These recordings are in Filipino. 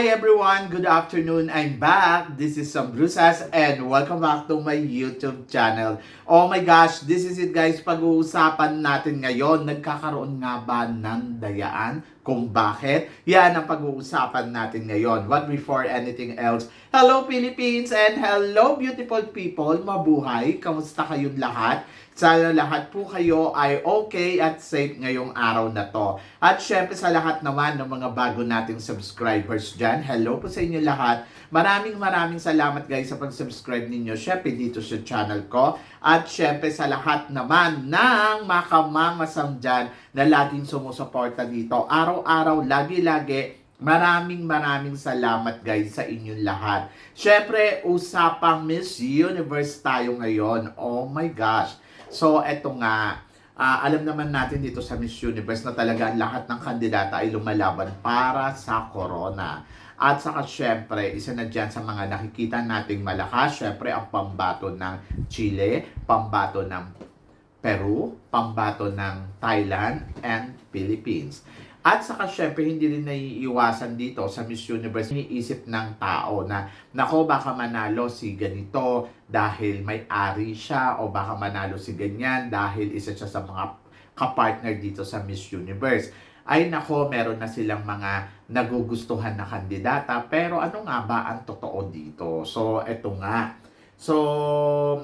Hi everyone! Good afternoon! I'm back! This is Sam Brusas and welcome back to my YouTube channel. Oh my gosh! This is it guys! Pag-uusapan natin ngayon, nagkakaroon nga ba ng dayaan? Kung bakit? Yan ang pag-uusapan natin ngayon. But before anything else, hello Philippines and hello beautiful people! Mabuhay! Kamusta kayong lahat? Sana lahat po kayo ay okay at safe ngayong araw na to. At syempre sa lahat naman ng mga bago nating subscribers dyan, hello po sa inyo lahat. Maraming maraming salamat guys sa pag-subscribe ninyo syempre dito sa channel ko. At syempre sa lahat naman ng makamamasang dyan na laging sumusuporta dito. Araw-araw, lagi-lagi, Maraming maraming salamat guys sa inyong lahat. Syempre, usapang Miss Universe tayo ngayon. Oh my gosh. So, eto nga, ah, alam naman natin dito sa Miss Universe na talaga lahat ng kandidata ay lumalaban para sa corona. At saka syempre, isa na dyan sa mga nakikita nating malakas, syempre ang pambato ng Chile, pambato ng Peru, pambato ng Thailand, and Philippines. At saka syempre hindi rin naiiwasan dito sa Miss Universe iniisip ng tao na nako baka manalo si ganito dahil may ari siya o baka manalo si ganyan dahil isa siya sa mga kapartner dito sa Miss Universe. Ay nako, meron na silang mga nagugustuhan na kandidata pero ano nga ba ang totoo dito? So eto nga, So,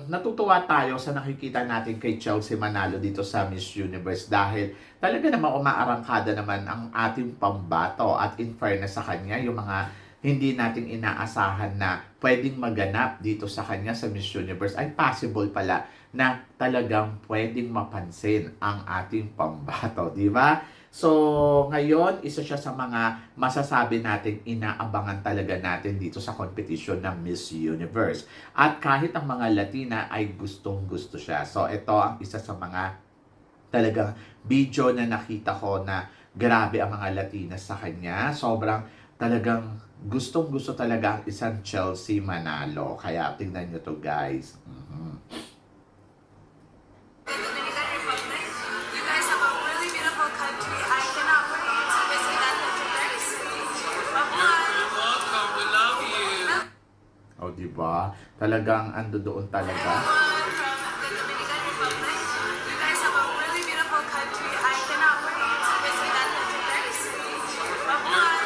natutuwa tayo sa nakikita natin kay Chelsea Manalo dito sa Miss Universe dahil talaga namang umaarangkada naman ang ating pambato at in fairness sa kanya, yung mga hindi nating inaasahan na pwedeng maganap dito sa kanya sa Miss Universe ay possible pala na talagang pwedeng mapansin ang ating pambato, di ba? So, ngayon, isa siya sa mga masasabi natin inaabangan talaga natin dito sa competition ng Miss Universe. At kahit ang mga Latina ay gustong gusto siya. So, ito ang isa sa mga talagang video na nakita ko na grabe ang mga Latina sa kanya. Sobrang talagang gustong gusto talaga ang isang Chelsea Manalo. Kaya tingnan nyo to guys. Mhm.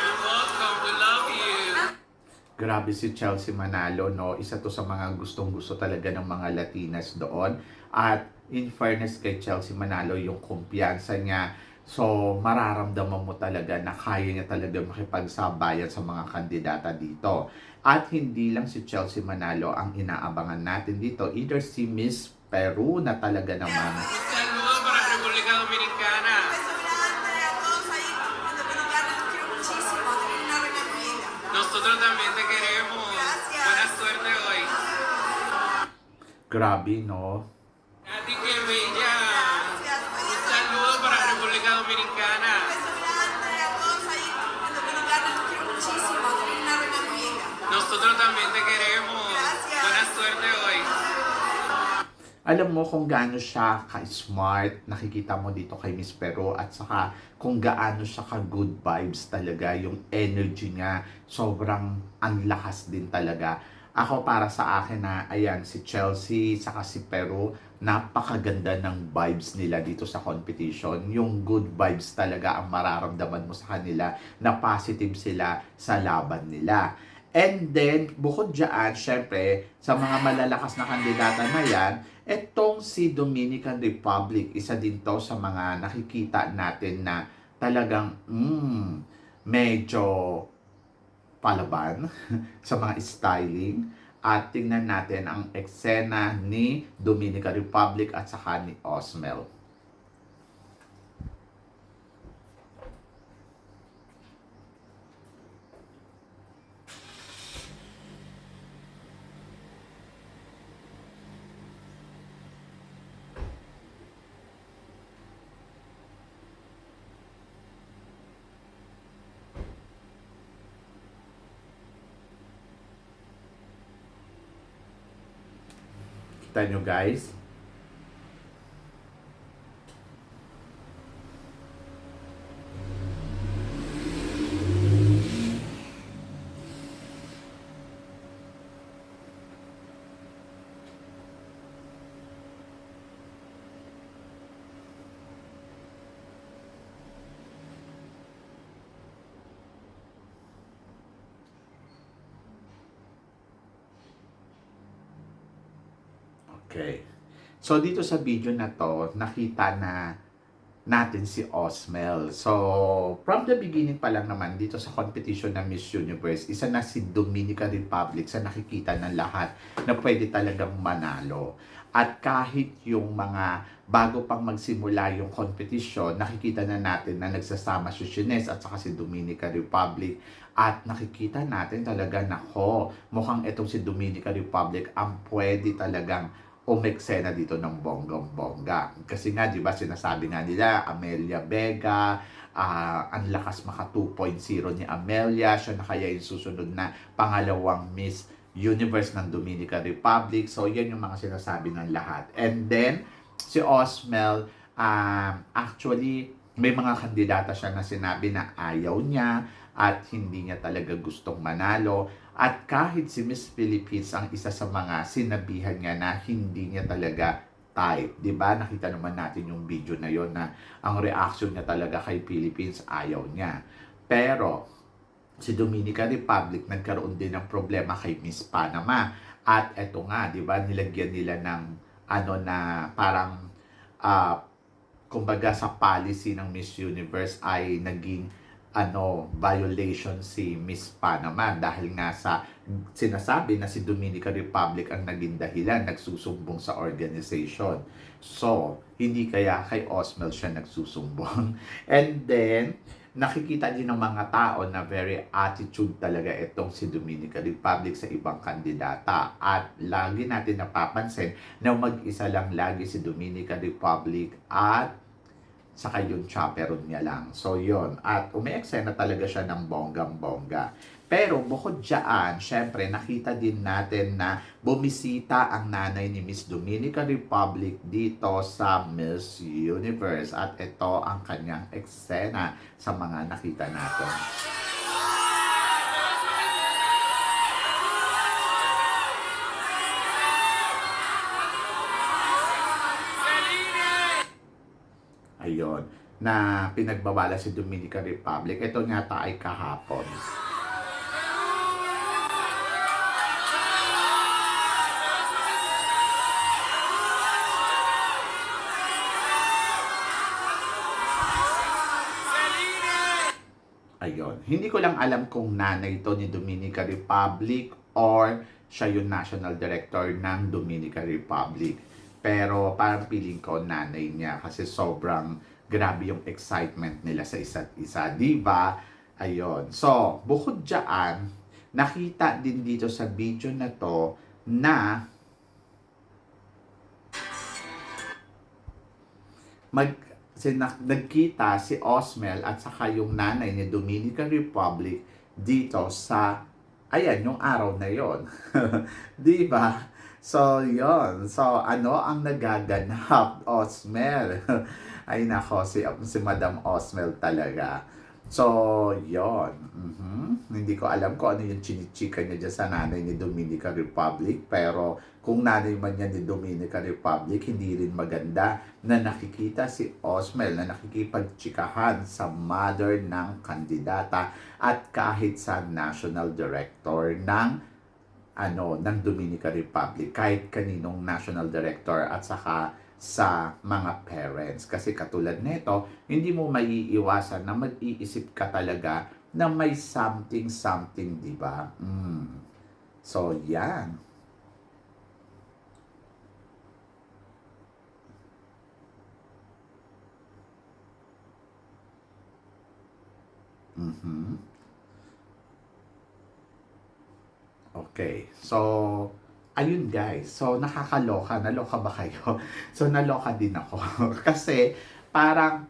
You're welcome. We love you. Grabe si Chelsea Manalo, no? Isa to sa mga gustong-gusto talaga ng mga Latinas doon. At in fairness kay Chelsea Manalo, yung kumpiyansa niya, so mararamdaman mo talaga na kaya niya talaga makipagsabayan sa mga kandidata dito. At hindi lang si Chelsea Manalo ang inaabangan natin dito, either si Miss Peru na talaga naman grabe, no? Alam mo kung gaano siya ka-smart, nakikita mo dito kay Miss Pero at saka kung gaano siya ka-good vibes talaga, yung energy niya, sobrang ang din talaga. Ako para sa akin na, ayan, si Chelsea, saka si Pero, napakaganda ng vibes nila dito sa competition. Yung good vibes talaga ang mararamdaman mo sa kanila na positive sila sa laban nila. And then, bukod dyan, syempre, sa mga malalakas na kandidata na yan, etong si Dominican Republic, isa din to sa mga nakikita natin na talagang, mm, medyo palaban sa mga styling. At tingnan natin ang eksena ni Dominican Republic at saka ni Osmel. Kita nyo guys? Okay. So dito sa video na to, nakita na natin si Osmel. So, from the beginning pa lang naman dito sa competition ng Miss Universe, isa na si Dominican Republic sa nakikita ng lahat na pwede talagang manalo. At kahit yung mga bago pang magsimula yung competition, nakikita na natin na nagsasama si Shines at saka si Dominican Republic. At nakikita natin talaga, nako, mukhang itong si Dominican Republic ang pwede talagang umeksena dito ng bonggang-bongga. Kasi nga, di ba, sinasabi nga nila, Amelia Vega, ah, ang lakas maka 2.0 ni Amelia, siya na kaya yung susunod na pangalawang Miss Universe ng Dominican Republic. So, yan yung mga sinasabi ng lahat. And then, si Osmel, um, actually, may mga kandidata siya na sinabi na ayaw niya at hindi niya talaga gustong manalo. At kahit si Miss Philippines ang isa sa mga sinabihan niya na hindi niya talaga type. 'Di ba Nakita naman natin yung video na yon na ang reaction niya talaga kay Philippines ayaw niya. Pero si Dominican Republic nagkaroon din ng problema kay Miss Panama. At eto nga, 'di ba nilagyan nila ng ano na parang ah kumbaga sa policy ng Miss Universe ay naging ano violation si Miss Panama dahil nga sa sinasabi na si Dominican Republic ang naging dahilan nagsusumbong sa organization. So, hindi kaya kay Osmel siya nagsusumbong. And then, nakikita din ng mga tao na very attitude talaga itong si Dominican Republic sa ibang kandidata. At lagi natin napapansin na mag-isa lang lagi si Dominican Republic at saka yung chaperon niya lang. So, yon At umeeksena talaga siya ng bonggang-bongga. Pero bukod dyan, syempre, nakita din natin na bumisita ang nanay ni Miss Dominican Republic dito sa Miss Universe. At ito ang kanyang eksena sa mga nakita natin. Ayon, na pinagbawala si Dominican Republic. Ito nga ta ay kahapon. Ayon. Hindi ko lang alam kung nanay ito ni Dominican Republic or siya yung national director ng Dominican Republic. Pero parang feeling ko nanay niya kasi sobrang grabe yung excitement nila sa isa't isa. Di ba? Ayon. So, bukod dyan, nakita din dito sa video na to na mag sinak, nagkita si Osmel at saka yung nanay ni Dominican Republic dito sa ayan yung araw na yon. 'Di ba? So, yon. So, ano ang nagaganap? Osmel. Ay nako, si, si Madam Osmel talaga. So, yon. Mhm. Hindi ko alam kung ano yung chinichika niya dyan sa nanay ni Dominican Republic. Pero kung nanay man yan ni Dominican Republic, hindi rin maganda na nakikita si Osmel na nakikipagchikahan sa mother ng kandidata at kahit sa national director ng ano ng Dominican Republic kahit kaninong national director at saka sa mga parents kasi katulad nito hindi mo maiiwasan na mag-iisip ka talaga na may something something di ba mm. so yan Mhm. Okay. So, ayun guys. So, nakakaloka. Naloka ba kayo? So, naloka din ako. Kasi, parang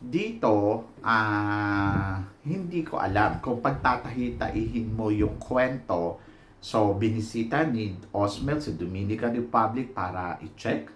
dito, ah, hindi ko alam kung pagtatahi-taihin mo yung kwento. So, binisita ni Osmel sa Dominican Republic para i-check.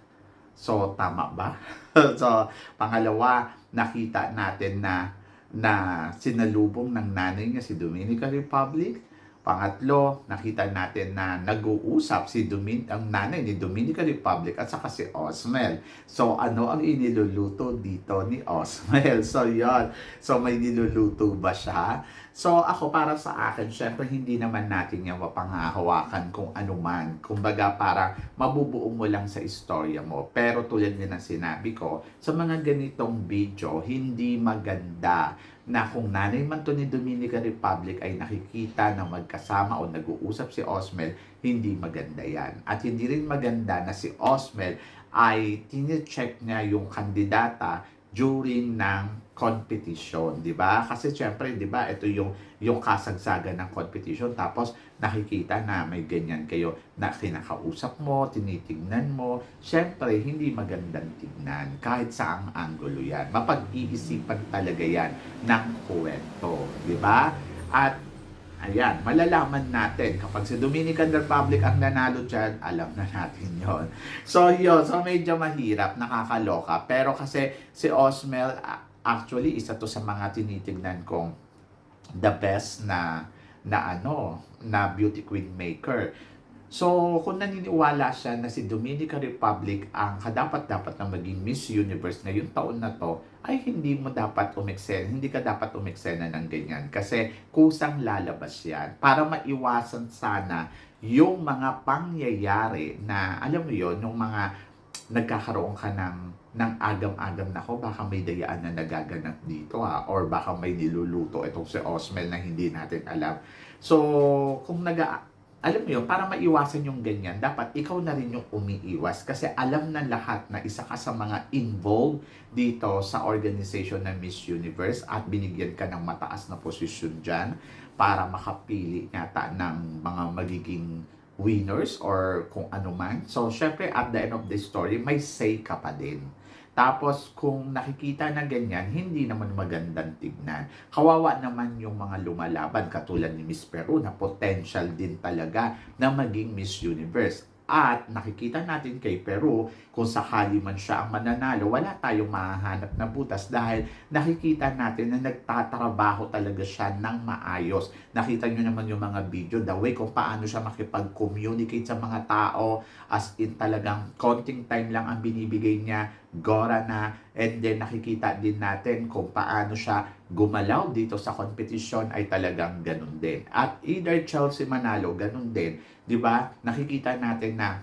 So, tama ba? so, pangalawa, nakita natin na na sinalubong ng nanay niya si Dominican Republic Pangatlo, nakita natin na nag-uusap si Domin ang nanay ni Dominican Republic at saka si Osmel. So, ano ang iniluluto dito ni Osmel? So, yon So, may niluluto ba siya? So, ako para sa akin, syempre hindi naman natin yung mapanghahawakan kung ano man. Kumbaga, parang mabubuo mo lang sa istorya mo. Pero tulad ng sinabi ko, sa mga ganitong video, hindi maganda na kung nanay man to ni Dominican Republic ay nakikita na magkasama o nag-uusap si Osmel, hindi maganda yan. At hindi rin maganda na si Osmel ay tine-check niya yung kandidata during ng competition, di ba? Kasi syempre, di ba, ito yung yung kasagsagan ng competition tapos nakikita na may ganyan kayo na kinakausap mo, tinitignan mo. Syempre, hindi magandang tignan kahit sa ang angulo yan. Mapag-iisipan talaga yan ng kwento, di ba? At Ayan, malalaman natin kapag si Dominican Republic ang nanalo dyan, alam na natin yon. So yun, so medyo mahirap, nakakaloka. Pero kasi si Osmel, a- actually, isa to sa mga tinitignan kong the best na na ano, na beauty queen maker. So, kung naniniwala siya na si Dominican Republic ang kadapat-dapat na maging Miss Universe ngayong taon na to, ay hindi mo dapat umeksena, hindi ka dapat umeksena ng ganyan. Kasi kusang lalabas yan para maiwasan sana yung mga pangyayari na, alam mo yon yung mga nagkakaroon ka ng ng agam-agam na ko, baka may dayaan na nagaganap dito ha, or baka may niluluto itong si Osmel na hindi natin alam. So, kung naga, alam mo yun, para maiwasan yung ganyan, dapat ikaw na rin yung umiiwas kasi alam na lahat na isa ka sa mga involved dito sa organization ng Miss Universe at binigyan ka ng mataas na posisyon dyan para makapili yata ng mga magiging winners or kung ano man. So, syempre, at the end of the story, may say ka pa din. Tapos, kung nakikita na ganyan, hindi naman magandang tignan. Kawawa naman yung mga lumalaban, katulad ni Miss Peru, na potential din talaga na maging Miss Universe. At nakikita natin kay Peru, kung sakali man siya ang mananalo, wala tayong mahahanap na butas dahil nakikita natin na nagtatrabaho talaga siya ng maayos. Nakita nyo naman yung mga video, the way kung paano siya makipag-communicate sa mga tao, as in talagang konting time lang ang binibigay niya, gora na, and then nakikita din natin kung paano siya gumalaw dito sa competition ay talagang ganun din. At either Chelsea Manalo, ganun din. 'Di ba? Nakikita natin na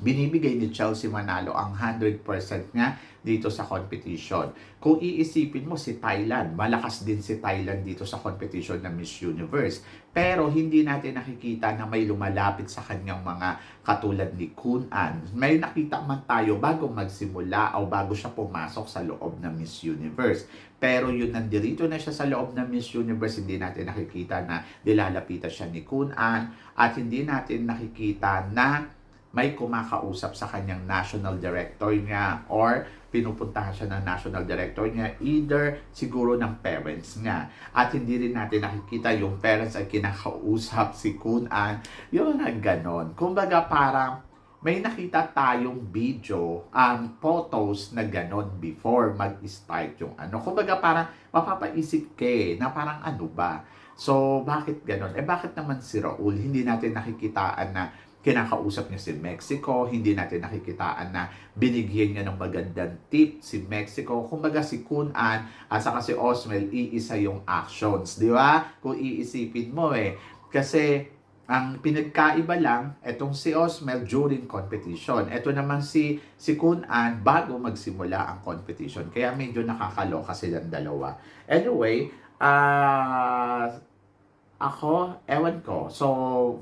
binibigay ni Chelsea Manalo ang 100% niya dito sa competition. Kung iisipin mo si Thailand, malakas din si Thailand dito sa competition ng Miss Universe. Pero hindi natin nakikita na may lumalapit sa kanyang mga katulad ni Kun An. May nakita man tayo bago magsimula o bago siya pumasok sa loob ng Miss Universe. Pero yun nandirito na siya sa loob ng Miss Universe, hindi natin nakikita na nilalapitan siya ni Kun An. At hindi natin nakikita na may kumakausap sa kanyang national director niya or pinupuntahan siya ng national director niya either siguro ng parents niya. At hindi rin natin nakikita yung parents ay kinakausap si Kun An. Yun na ganon. Kumbaga parang may nakita tayong video um, photos na ganon before mag-start yung ano kumbaga parang mapapaisip ka eh, na parang ano ba so bakit ganon eh bakit naman si Raul hindi natin nakikitaan na kinakausap niya si Mexico, hindi natin nakikitaan na binigyan niya ng magandang tip si Mexico. Kumbaga si Kun An at saka si Osmel, iisa yung actions, di ba? Kung iisipin mo eh. Kasi ang pinagkaiba lang, etong si Osmel during competition. Ito naman si, si Kun An bago magsimula ang competition. Kaya medyo nakakaloka silang dalawa. Anyway, ah... Ako, ewan ko. So,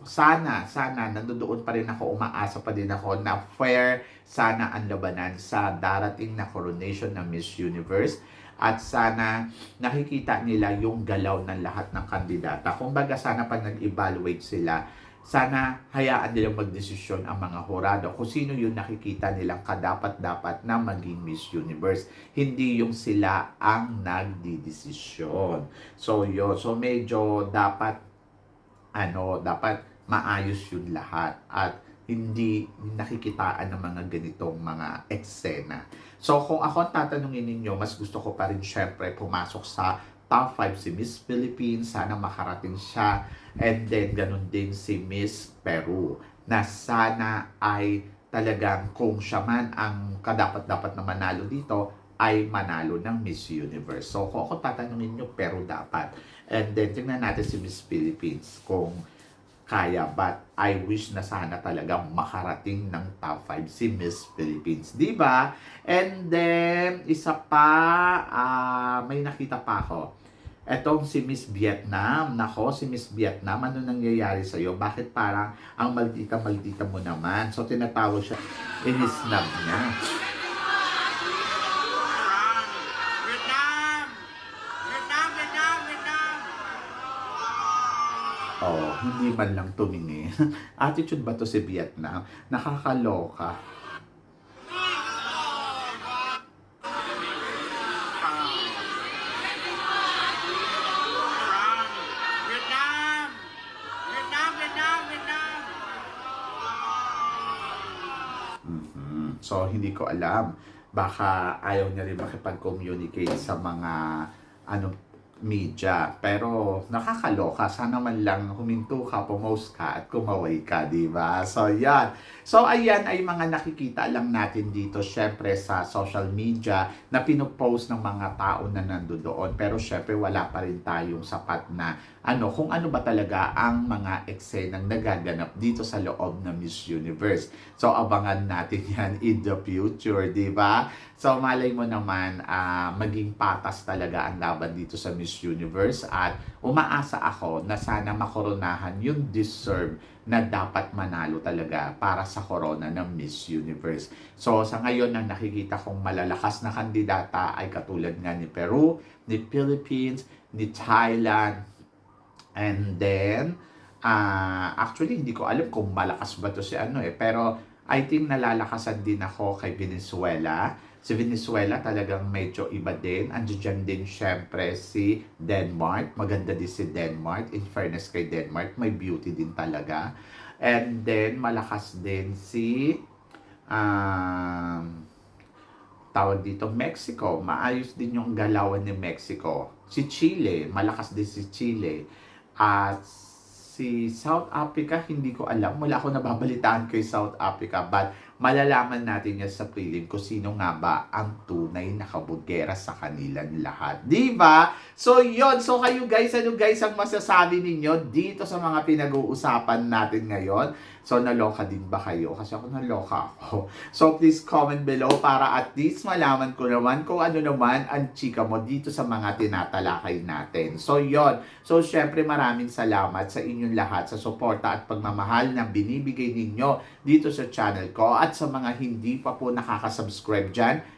sana, sana, nandoon pa rin ako, umaasa pa din ako na fair sana ang labanan sa darating na coronation ng Miss Universe. At sana nakikita nila yung galaw ng lahat ng kandidata. Kung baga sana pag nag-evaluate sila, sana hayaan nilang magdesisyon ang mga horado kung sino yung nakikita nilang kadapat-dapat na maging Miss Universe. Hindi yung sila ang nagdidesisyon. So, yun. So, medyo dapat, ano, dapat maayos yun lahat. At hindi nakikitaan ng mga ganitong mga eksena. So, kung ako ang tatanungin ninyo, mas gusto ko pa rin syempre pumasok sa top 5 si Miss Philippines. Sana makarating siya. And then, ganun din si Miss Peru. Na sana ay talagang kung siya man ang kadapat-dapat na manalo dito, ay manalo ng Miss Universe. So, kung ako tatanungin nyo, pero dapat. And then, tingnan natin si Miss Philippines kung kaya. But I wish na sana talaga makarating ng top 5 si Miss Philippines. di ba? And then, isa pa, ah, may nakita pa ako. Etong si Miss Vietnam. Nako, si Miss Vietnam, ano nangyayari sa'yo? Bakit parang ang maldita-maldita mo naman? So, tinatawag siya, inisnab niya. Vietnam! Vietnam, Vietnam, Vietnam! Oh, hindi man lang tumingin. Attitude ba to si Vietnam? Nakakaloka. Mhm. So, hindi ko alam. Baka ayaw niya rin makipag-communicate sa mga ano media. Pero nakakaloka. Sana man lang huminto ka, pumost ka, at kumaway ka, di ba? So, yan. So, ayan ay mga nakikita lang natin dito, syempre, sa social media na pinopost ng mga tao na nandoon. Pero, syempre, wala pa rin tayong sapat na ano, kung ano ba talaga ang mga eksenang nagaganap dito sa loob ng Miss Universe. So, abangan natin yan in the future, di ba? So, malay mo naman, ah, maging patas talaga ang laban dito sa Miss Universe at umaasa ako na sana makoronahan yung deserve na dapat manalo talaga para sa corona ng Miss Universe. So, sa ngayon, ang nakikita kong malalakas na kandidata ay katulad nga ni Peru, ni Philippines, ni Thailand, And then, ah actually, hindi ko alam kung malakas ba to si ano eh. Pero, I think nalalakasan din ako kay Venezuela. Si Venezuela talagang medyo iba din. Andiyan din syempre si Denmark. Maganda din si Denmark. In fairness kay Denmark, may beauty din talaga. And then, malakas din si um, tawag dito Mexico. Maayos din yung galawan ni Mexico. Si Chile, malakas din si Chile. At si South Africa, hindi ko alam. Wala ako nababalitaan kay South Africa. But malalaman natin yan sa prelim kung sino nga ba ang tunay na kabugera sa kanilang lahat. Di ba? So, yon So, kayo guys, ano guys ang masasabi ninyo dito sa mga pinag-uusapan natin ngayon? So, naloka din ba kayo? Kasi ako naloka ako. So, please comment below para at least malaman ko naman kung ano naman ang chika mo dito sa mga tinatalakay natin. So, yon So, syempre maraming salamat sa inyong lahat sa suporta at pagmamahal na binibigay ninyo dito sa channel ko. At sa mga hindi pa po nakaka-subscribe dyan,